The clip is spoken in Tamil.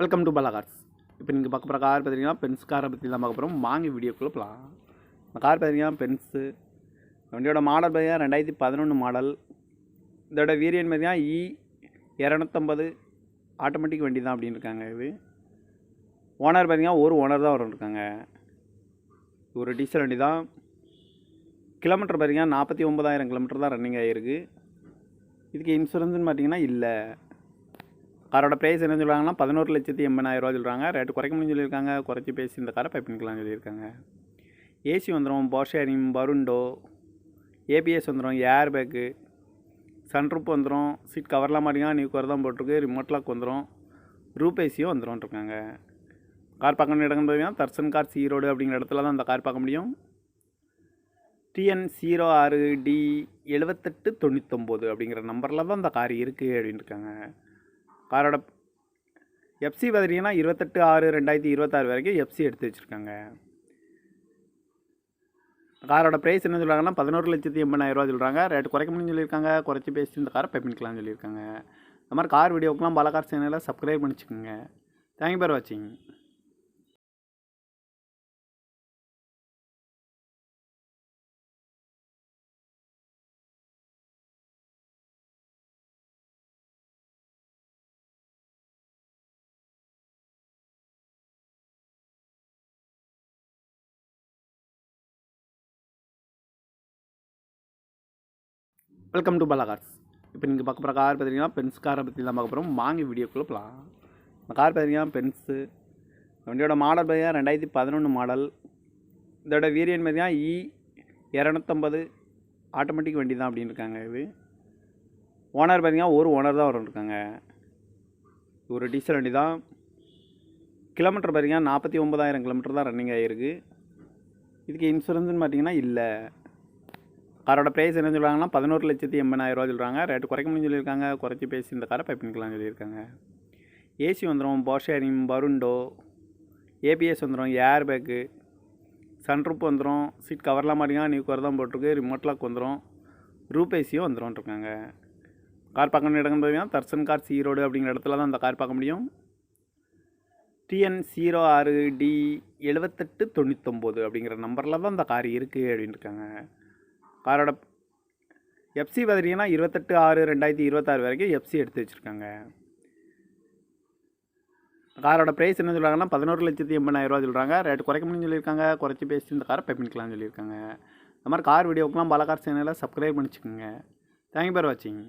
வெல்கம் டு பாலா கார்ஸ் இப்போ நீங்கள் பார்க்க போகிற கார் பார்த்தீங்கன்னா பென்ஸ் காரை பற்றி தான் பார்க்க போகிறோம் வாங்கி வீடியோக்குள்ளே போகலாம் இந்த கார் பார்த்தீங்கன்னா பென்ஸு வண்டியோட மாடல் பார்த்தீங்கன்னா ரெண்டாயிரத்தி பதினொன்று மாடல் இதோட வீரியன் பார்த்தீங்கன்னா இ e இரநூத்தம்பது. ஆட்டோமேட்டிக் வண்டி தான் அப்படின்னு இருக்காங்க இது. ஓனர் பார்த்தீங்கன்னா ஒரு ஓனர் தான் வரும் இருக்காங்க ஒரு டீசல் வண்டி தான் கிலோமீட்டர் பார்த்தீங்கன்னா நாற்பத்தி ஒம்பதாயிரம் கிலோமீட்டர் தான் ரன்னிங் ஆகிருக்கு இதுக்கு இன்சூரன்ஸ்னு பார்த்தீங்கன்னா இல்லை. காரோட ப்ரைஸ் என்ன சொல்கிறாங்கன்னா பதினோரு லட்சத்தி எண்பதாயிரம் ரூபா சொல்கிறாங்க ரேட்டு குறைக்க முடியும்னு சொல்லியிருக்காங்க. குறைச்சி பேசி இந்த காரை பை பண்ணிக்கலாம்னு சொல்லியிருக்காங்க. ஏசி வந்துடும் பவர் ஷேரிங் பருண்டோ ஏபிஎஸ் வந்துடும் ஏர் பேக்கு சன்ரூப் வந்துடும் சீட் கவர்லாம் மாட்டிங்கன்னா நியூ கவர் தான் போட்டிருக்கு. ரிமோட் லாக் வந்துடும் ரூப் ஏசியும் வந்துடும் இருக்காங்க. கார் பார்க்க வேண்டிய இடங்கள் பார்த்தீங்கன்னா தர்சன் கார் சீரோடு அப்படிங்கிற இடத்துல தான் அந்த கார் பார்க்க முடியும். டிஎன் ஜீரோ ஆறு டி எழுபத்தெட்டு தொண்ணூத்தொம்போது அப்படிங்கிற நம்பரில் தான் அந்த கார் இருக்குது அப்படின்ட்டுருக்காங்க காரோட எஃப்சி பார்த்துட்டிங்கன்னா இருபத்தெட்டு ஆறு ரெண்டாயிரத்தி இருபத்தாறு வரைக்கும் எஃப்சி எடுத்து வச்சுருக்காங்க. காரோட ப்ரைஸ் என்ன சொல்கிறாங்கன்னா பதினோரு லட்சத்தி எண்பதாயிரம் ரூபா சொல்கிறாங்க ரேட் குறைக்க முடியும்னு சொல்லியிருக்காங்க. குறைச்சி பேசி இந்த காரை பை பண்ணிக்கலாம்னு சொல்லியிருக்காங்க. இந்த மாதிரி கார் வீடியோக்கெலாம் பல கார் சேனலில் சப்ஸ்கிரைப் பண்ணிச்சுக்கோங்க. தேங்க்யூ ஃபார் வாட்சிங் வெல்கம் டு பலாகார்ஸ் இப்போ நீங்கள் பார்க்க போகிற கார் பார்த்தீங்கன்னா பென்ஸ் காரை பற்றி தான் பார்க்க போகிறோம் வாங்கி வீடியோக்குள்ளே போகலாம் இந்த கார் பார்த்தீங்கன்னா பென்ஸு வண்டியோட மாடல் பார்த்தீங்கன்னா ரெண்டாயிரத்தி பதினொன்று மாடல் இதோட வேரியன்ட் பார்த்தீங்கன்னா இ e இரநூத்தம்பது. ஆட்டோமேட்டிக் வண்டி தான் அப்படின்னு இருக்காங்க இது. ஓனர் பார்த்தீங்கன்னா ஒரு ஓனர் தான் வரும் இருக்காங்க. ஒரு டீசல் வண்டி தான். கிலோமீட்டர் பார்த்தீங்கன்னா நாற்பத்தி ஒம்பதாயிரம் கிலோமீட்டர் தான் ரன்னிங் ஆகிருக்கு இதுக்கு இன்சூரன்ஸ்னு பார்த்தீங்கன்னா இல்லை. காரோட ப்ரைஸ் என்ன சொல்கிறாங்கன்னா பதினோரு லட்சத்தி எண்பதாயிரம் ரூபா சொல்கிறாங்க ரேட்டு குறைக்க முடியும்னு சொல்லியிருக்காங்க. குறைச்சி பேசி இந்த காரை பை சொல்லியிருக்காங்க. ஏசி வந்துடும் போஷேரிங் பருண்டோ ஏபிஎஸ் வந்துடும் ஏர் பேக்கு சன்ரூப் வந்துடும் சீட் கவர்லாம் மாட்டிங்கன்னா நியூ கவர் தான் போட்டிருக்கு. ரிமோட் லாக் வந்துடும் ரூப் ஏசியும் வந்துடும் இருக்காங்க. கார் பார்க்க வேண்டிய இடங்கள் பார்த்தீங்கன்னா தர்சன் கார் ஈரோடு அப்படிங்கிற இடத்துல தான் அந்த கார் பார்க்க முடியும். டிஎன் ஜீரோ ஆறு டி எழுபத்தெட்டு தொண்ணூத்தொம்போது அப்படிங்கிற நம்பரில் தான் இந்த கார் இருக்குது அப்படின்ட்டுருக்காங்க அவரோட காரோட எஃப்சி பார்த்துட்டிங்கன்னா இருபத்தெட்டு ஆறு ரெண்டாயிரத்தி இருபத்தாறு வரைக்கும் எஃப்சி எடுத்து வச்சுருக்காங்க. காரோட ப்ரைஸ் என்ன சொல்கிறாங்கன்னா பதினோரு லட்சத்தி எண்பதாயிரம் ரூபா சொல்கிறாங்க ரேட் குறைக்க முடியும்னு சொல்லியிருக்காங்க. குறைச்சி பேசி இந்த காரை பை பண்ணிக்கலாம்னு சொல்லியிருக்காங்க. இந்த மாதிரி கார் வீடியோக்கெலாம் பல கார் சேனலில் சப்ஸ்கிரைப் பண்ணிச்சுக்கோங்க தேங்க்யூ ஃபார் வாட்சிங்